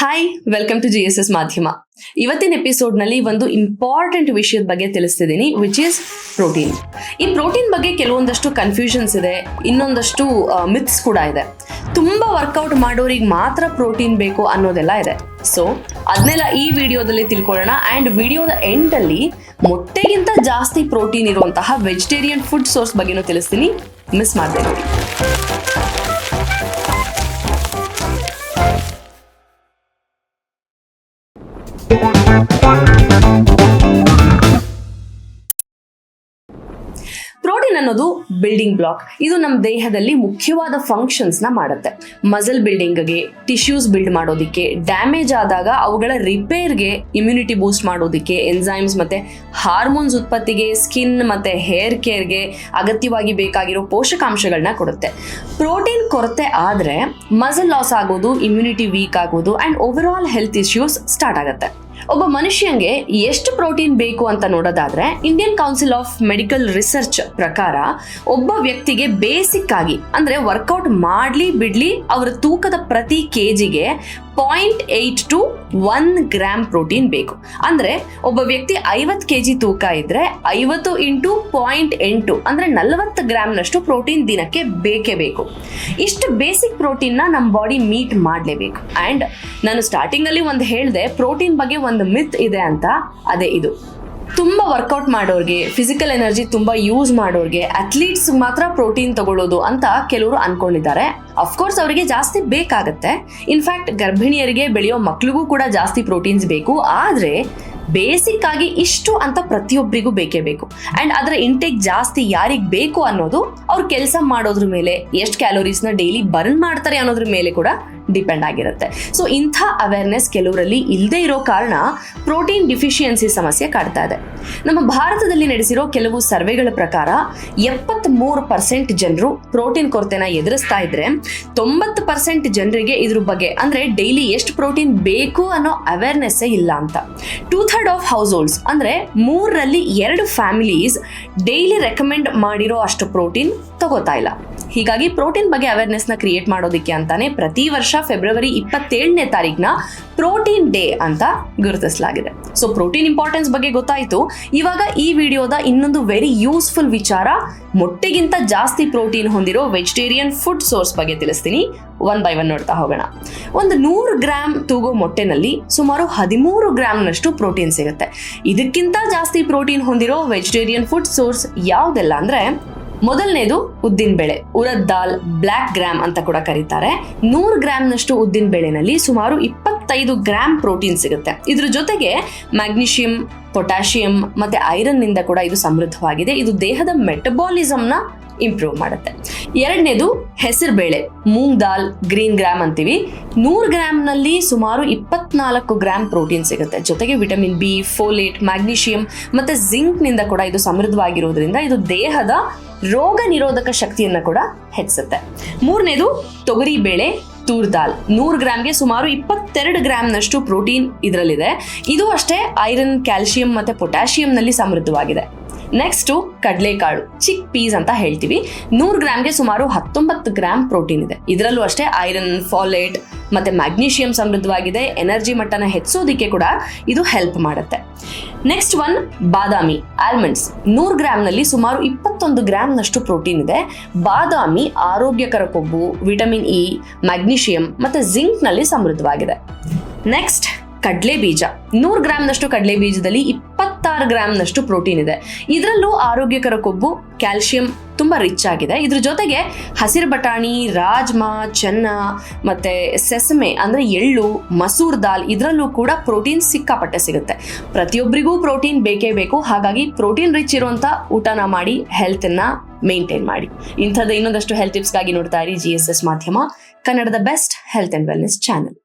Hi welcome to G S S Madhyama ಇವತ್ತಿನ ಎಪಿಸೋಡ್ನಲ್ಲಿ ಒಂದು ಇಂಪಾರ್ಟೆಂಟ್ ವಿಷಯದ ಬಗ್ಗೆ ತಿಳಿಸ್ತಿದ್ದೀನಿ ವಿಚ್ ಇಸ್ ಪ್ರೋಟೀನ್ ಈ ಪ್ರೋಟೀನ್ ಬಗ್ಗೆ ಕೆಲವೊಂದಷ್ಟು ಕನ್ಫ್ಯೂಷನ್ಸ್ ಇದೆ, ಇನ್ನೊಂದಷ್ಟು ಮಿತ್ಸ್ ಕೂಡ ಇದೆ. ತುಂಬಾ ವರ್ಕೌಟ್ ಮಾಡೋರಿಗೆ ಮಾತ್ರ ಪ್ರೋಟೀನ್ ಬೇಕು ಅನ್ನೋದೆಲ್ಲ ಇದೆ. ಸೊ ಅದನ್ನೆಲ್ಲ ಈ ವಿಡಿಯೋದಲ್ಲಿ ತಿಳ್ಕೊಳ್ಳೋಣ. ಆ್ಯಂಡ್ ವಿಡಿಯೋದ ಎಂಡಲ್ಲಿ ಮೊಟ್ಟೆಗಿಂತ ಜಾಸ್ತಿ ಪ್ರೋಟೀನ್ ಇರುವಂತಹ ವೆಜಿಟೇರಿಯನ್ ಫುಡ್ ಸೋರ್ಸ್ ಬಗ್ಗೆನೂ ತಿಳಿಸ್ತೀನಿ. ಮಿಸ್ ಮಾಡಿದೆ ಅನ್ನೋದು ಬಿಲ್ಡಿಂಗ್ ಬ್ಲಾಕ್ ಇದು ನಮ್ಮ ದೇಹದಲ್ಲಿ ಮುಖ್ಯವಾದ ಫಂಕ್ಷನ್ಸ್ನ ಮಾಡುತ್ತೆ. ಮಸಲ್ ಬಿಲ್ಡಿಂಗ್ಗೆ ಟಿಶ್ಯೂಸ್ ಬಿಲ್ಡ್ ಮಾಡೋದಿಕ್ಕೆ ಡ್ಯಾಮೇಜ್ ಆದಾಗ ಅವುಗಳ ರಿಪೇರ್ಗೆ ಇಮ್ಯುನಿಟಿ ಬೂಸ್ಟ್ ಮಾಡೋದಿಕ್ಕೆ ಎನ್ಸೈಮ್ಸ್ ಮತ್ತೆ ಹಾರ್ಮೋನ್ಸ್ ಉತ್ಪತ್ತಿಗೆ ಸ್ಕಿನ್ ಮತ್ತೆ ಹೇರ್ ಕೇರ್ಗೆ ಅಗತ್ಯವಾಗಿ ಬೇಕಾಗಿರೋ ಪೋಷಕಾಂಶಗಳನ್ನ ಕೊಡುತ್ತೆ. ಪ್ರೋಟೀನ್ ಕೊರತೆ ಆದ್ರೆ ಮಸಲ್ ಲಾಸ್ ಆಗೋದು ಇಮ್ಯುನಿಟಿ ವೀಕ್ ಆಗೋದು and overall health issues start ಆಗುತ್ತೆ. ಒಬ್ಬ ಮನುಷ್ಯಂಗೆ ಎಷ್ಟು ಪ್ರೋಟೀನ್ ಬೇಕು ಅಂತ ನೋಡೋದಾದ್ರೆ Indian council of medical research ಪ್ರಕಾರ ಒಬ್ಬ ವ್ಯಕ್ತಿಗೆ ಬೇಸಿಕ್ ಆಗಿ, ಅಂದ್ರೆ ವರ್ಕೌಟ್ ಮಾಡ್ಲಿ ಬಿಡ್ಲಿ ಅವರ ತೂಕದ ಪ್ರತಿ ಕೆಜಿಗೆ point eight to one gram protein ಬೇಕು. ಅಂದ್ರೆ ಒಬ್ಬ ವ್ಯಕ್ತಿ ಐವತ್ತು ಕೆ ಜಿ ತೂಕ ಇದ್ರೆ ಐವತ್ತು ಇಂಟು ಪಾಯಿಂಟ್ ಎಂಟು ಅಂದ್ರೆ ನಲವತ್ತು ಗ್ರಾಮ್ನಷ್ಟು ಪ್ರೋಟೀನ್ ದಿನಕ್ಕೆ ಬೇಕೇ ಬೇಕು. ಇಷ್ಟು ಬೇಸಿಕ್ ಪ್ರೋಟೀನ್ನ ನಮ್ಮ ಬಾಡಿ ಮೀಟ್ ಮಾಡಲೇಬೇಕು. ಆ್ಯಂಡ್ ನಾನು ಸ್ಟಾರ್ಟಿಂಗಲ್ಲಿ ಒಂದು ಹೇಳಿದೆ ಪ್ರೋಟೀನ್ ಬಗ್ಗೆ ಒಂದು ಮಿತ್ ಇದೆ ಅಂತ ಅದೇ ಇದು. ತುಂಬಾ ವರ್ಕೌಟ್ ಮಾಡೋರಿಗೆ ಫಿಸಿಕಲ್ ಎನರ್ಜಿ ತುಂಬಾ ಯೂಸ್ ಮಾಡೋರ್ಗೆ ಅಥ್ಲೀಟ್ಸ್ ಮಾತ್ರ ಪ್ರೋಟೀನ್ ತಗೊಳ್ಳೋದು ಅಂತ ಕೆಲವರು ಅನ್ಕೊಂಡಿದ್ದಾರೆ. ಅಫ್ಕೋರ್ಸ್ ಅವರಿಗೆ ಜಾಸ್ತಿ ಬೇಕಾಗತ್ತೆ. ಇನ್ಫ್ಯಾಕ್ಟ್ ಗರ್ಭಿಣಿಯರಿಗೆ ಬೆಳೆಯೋ ಮಕ್ಳಿಗೂ ಕೂಡ ಜಾಸ್ತಿ ಪ್ರೋಟೀನ್ಸ್ ಬೇಕು. ಆದ್ರೆ ಬೇಸಿಕ್ ಆಗಿ ಇಷ್ಟು ಅಂತ ಪ್ರತಿಯೊಬ್ಬರಿಗೂ ಬೇಕೇ ಬೇಕು. ಅಂಡ್ ಅದರ ಇಂಟೇಕ್ ಜಾಸ್ತಿ ಯಾರಿಗೆ ಬೇಕು ಅನ್ನೋದು ಅವ್ರು ಕೆಲಸ ಮಾಡೋದ್ರ ಮೇಲೆ, ಎಷ್ಟು ಕ್ಯಾಲೋರೀಸ್ನ ಡೈಲಿ ಬರ್ನ್ ಮಾಡ್ತಾರೆ ಅನ್ನೋದ್ರ ಮೇಲೆ ಕೂಡ ಡಿಪೆಂಡ್ ಆಗಿರುತ್ತೆ. ಸೊ ಇಂಥ ಅವೇರ್ನೆಸ್ ಕೆಲವರಲ್ಲಿ ಇಲ್ಲದೆ ಇರೋ ಕಾರಣ ಪ್ರೋಟೀನ್ ಡಿಫಿಷಿಯನ್ಸಿ ಸಮಸ್ಯೆ ಕಾಡ್ತಾ ಇದೆ. ನಮ್ಮ ಭಾರತದಲ್ಲಿ ನಡೆಸಿರೋ ಕೆಲವು ಸರ್ವೆಗಳ ಪ್ರಕಾರ ಎಪ್ಪತ್ತ್ ಮೂರು ಪರ್ಸೆಂಟ್ ಜನರು ಪ್ರೋಟೀನ್ ಕೊರತೆನ ಎದುರಿಸ್ತಾ ಇದ್ರೆ ತೊಂಬತ್ತು ಪರ್ಸೆಂಟ್ ಜನರಿಗೆ ಇದ್ರ ಬಗ್ಗೆ ಅಂದ್ರೆ ಡೈಲಿ ಎಷ್ಟು ಪ್ರೋಟೀನ್ ಬೇಕು ಅನ್ನೋ ಅವೇರ್ನೆಸ್ಸೇ ಇಲ್ಲ ಅಂತ. Two third of households ಅಂದ್ರೆ ಮೂರರಲ್ಲಿ ಎರಡು ಫ್ಯಾಮಿಲೀಸ್ ಡೈಲಿ ರೆಕಮೆಂಡ್ ಮಾಡಿರೋ ಅಷ್ಟು ಪ್ರೋಟೀನ್ ತಗೋತಾ ಇಲ್ಲ. ಹೀಗಾಗಿ ಪ್ರೋಟೀನ್ ಬಗ್ಗೆ ಅವೇರ್ನೆಸ್ನ ಕ್ರಿಯೇಟ್ ಮಾಡೋದಕ್ಕೆ ಅಂತಾನೆ ಪ್ರತಿ ವರ್ಷ ಫೆಬ್ರವರಿ ಇಪ್ಪತ್ತೇಳನೇ ತಾರೀಕಿನ ಪ್ರೋಟೀನ್ ಡೇ ಅಂತ ಗುರುತಿಸಲಾಗಿದೆ. ಸೊ ಪ್ರೋಟೀನ್ ಇಂಪಾರ್ಟೆನ್ಸ್ ಬಗ್ಗೆ ಗೊತ್ತಾಯಿತು. ಇವಾಗ ಈ ವಿಡಿಯೋದ ಇನ್ನೊಂದು ವೆರಿ ಯೂಸ್ಫುಲ್ ವಿಚಾರ, ಮೊಟ್ಟೆಗಿಂತ ಜಾಸ್ತಿ ಪ್ರೋಟೀನ್ ಹೊಂದಿರೋ ವೆಜಿಟೇರಿಯನ್ ಫುಡ್ ಸೋರ್ಸ್ ಬಗ್ಗೆ ತಿಳಿಸ್ತೀನಿ. ಒನ್ ಬೈ ಒನ್ ನೋಡ್ತಾ ಹೋಗೋಣ. ಒಂದು ನೂರು ಗ್ರಾಮ್ ತೂಗೋ ಮೊಟ್ಟೆನಲ್ಲಿ ಸುಮಾರು ಹದಿಮೂರು ಗ್ರಾಮ್ನಷ್ಟು ಪ್ರೋಟೀನ್ ಸಿಗುತ್ತೆ. ಇದಕ್ಕಿಂತ ಜಾಸ್ತಿ ಪ್ರೋಟೀನ್ ಹೊಂದಿರೋ ವೆಜಿಟೇರಿಯನ್ ಫುಡ್ ಸೋರ್ಸ್ ಯಾವುದೆಲ್ಲ ಅಂದ್ರೆ ಮೊದಲನೇದು ಉದ್ದಿನ ಬೇಳೆ. ಉರದ್ ದಾಲ್ ಬ್ಲ್ಯಾಕ್ ಗ್ರಾಮ್ ಅಂತ ಕೂಡ ಕರೀತಾರೆ. ನೂರು ಗ್ರಾಮ್ನಷ್ಟು ಉದ್ದಿನ ಬೇಳೆನಲ್ಲಿ ಸುಮಾರು ಇಪ್ಪತ್ತೈದು ಗ್ರಾಮ್ ಪ್ರೋಟೀನ್ ಸಿಗುತ್ತೆ. ಇದ್ರ ಜೊತೆಗೆ ಮ್ಯಾಗ್ನೀಷಿಯಂ, ಪೊಟ್ಯಾಷಿಯಂ ಮತ್ತೆ ಐರನ್ನಿಂದ ಕೂಡ ಇದು ಸಮೃದ್ಧವಾಗಿದೆ. ಇದು ದೇಹದ ಮೆಟಬಾಲಿಸಮ್ನ ಇಂಪ್ರೂವ್ ಮಾಡುತ್ತೆ. ಎರಡನೇದು ಹೆಸರು ಬೇಳೆ ಮೂಂಗ್ ದಾಲ್, ಗ್ರೀನ್ ಗ್ರಾಮ್ ಅಂತೀವಿ. ನೂರು ಗ್ರಾಮ್ನಲ್ಲಿ ಸುಮಾರು ಇಪ್ಪತ್ನಾಲ್ಕು ಗ್ರಾಮ್ ಪ್ರೋಟೀನ್ ಸಿಗುತ್ತೆ. ಜೊತೆಗೆ ವಿಟಮಿನ್ ಬಿ, ಫೋಲೇಟ್, ಮ್ಯಾಗ್ನೀಷಿಯಂ ಮತ್ತೆ ಜಿಂಕ್ನಿಂದ ಕೂಡ ಇದು ಸಮೃದ್ಧವಾಗಿರೋದ್ರಿಂದ ಇದು ದೇಹದ ರೋಗ ನಿರೋಧಕ ಶಕ್ತಿಯನ್ನು ಕೂಡ ಹೆಚ್ಚಿಸುತ್ತೆ. ಮೂರನೇದು ತೊಗರಿ ಬೇಳೆ ತೂರ್ ದಾಲ್. ನೂರು ಗ್ರಾಮ್ಗೆ ಸುಮಾರು ಇಪ್ಪತ್ತೆರಡು ಗ್ರಾಮ್ನಷ್ಟು ಪ್ರೋಟೀನ್ ಇದರಲ್ಲಿದೆ. ಇದು ಅಷ್ಟೇ ಐರನ್ ಕ್ಯಾಲ್ಸಿಯಂ ಮತ್ತೆ ಪೊಟ್ಯಾಷಿಯಂನಲ್ಲಿ ಸಮೃದ್ಧವಾಗಿದೆ. ನೆಕ್ಸ್ಟು ಕಡಲೆಕಾಳು, ಚಿಕ್ ಪೀಸ್ ಅಂತ ಹೇಳ್ತೀವಿ. ನೂರು ಗ್ರಾಮ್ಗೆ ಸುಮಾರು ಹತ್ತೊಂಬತ್ತು ಗ್ರಾಮ್ ಪ್ರೋಟೀನ್ ಇದೆ. ಇದರಲ್ಲೂ ಅಷ್ಟೇ ಐರನ್, ಫಾಲೇಟ್ ಮತ್ತೆ ಮ್ಯಾಗ್ನೀಷಿಯಂ ಸಮೃದ್ಧವಾಗಿದೆ. ಎನರ್ಜಿ ಮಟ್ಟನ ಹೆಚ್ಚೋದಿಕ್ಕೆ ಕೂಡ ಇದು ಹೆಲ್ಪ್ ಮಾಡುತ್ತೆ. ನೆಕ್ಸ್ಟ್ ಒನ್ ಬಾದಾಮಿ, ಆಲ್ಮಂಡ್ಸ್. ನೂರು ಗ್ರಾಮ್ನಲ್ಲಿ ಸುಮಾರು ಇಪ್ಪತ್ತೊಂದು ಗ್ರಾಮ್ನಷ್ಟು ಪ್ರೋಟೀನ್ ಇದೆ. ಬಾದಾಮಿ ಆರೋಗ್ಯಕರ ಕೊಬ್ಬು, ವಿಟಮಿನ್ ಇ, ಮ್ಯಾಗ್ನೀಷಿಯಂ ಮತ್ತೆ ಜಿಂಕ್ನಲ್ಲಿ ಸಮೃದ್ಧವಾಗಿದೆ. ನೆಕ್ಸ್ಟ್ ಕಡಲೆ ಬೀಜ ನೂರು ಗ್ರಾಮ್ನಷ್ಟು ಕಡಲೆ ಬೀಜದಲ್ಲಿ ಇಪ್ಪತ್ತಾರು ಗ್ರಾಮ್ನಷ್ಟು ಪ್ರೋಟೀನ್ ಇದೆ. ಇದರಲ್ಲೂ ಆರೋಗ್ಯಕರ ಕೊಬ್ಬು ಕ್ಯಾಲ್ಸಿಯಂ ತುಂಬ ರಿಚ್ ಆಗಿದೆ. ಇದ್ರ ಜೊತೆಗೆ ಹಸಿರು ಬಟಾಣಿ, ರಾಜ್ಮಾ, ಚೆನ್ನ ಮತ್ತೆ ಸೆಸಮೆ ಅಂದ್ರೆ ಎಳ್ಳು, ಮಸೂರ್ ದಾಲ್ ಇದರಲ್ಲೂ ಕೂಡ ಪ್ರೋಟೀನ್ ಸಿಕ್ಕಾಪಟ್ಟೆ ಸಿಗುತ್ತೆ. ಪ್ರತಿಯೊಬ್ಬರಿಗೂ ಪ್ರೋಟೀನ್ ಬೇಕೇ ಬೇಕು. ಹಾಗಾಗಿ ಪ್ರೋಟೀನ್ ರಿಚ್ ಇರುವಂತ ಊಟನ ಮಾಡಿ ಹೆಲ್ತನ್ನ ಮೇಂಟೈನ್ ಮಾಡಿ. ಇಂಥದ್ದು ಇನ್ನೊಂದಷ್ಟು ಹೆಲ್ತ್ ಟಿಪ್ಸ್ಗಾಗಿ ನೋಡ್ತಾ ಇರಿ ಜಿ ಎಸ್ ಎಸ್ ಮಾಧ್ಯಮ, ಕನ್ನಡದ best health and wellness channel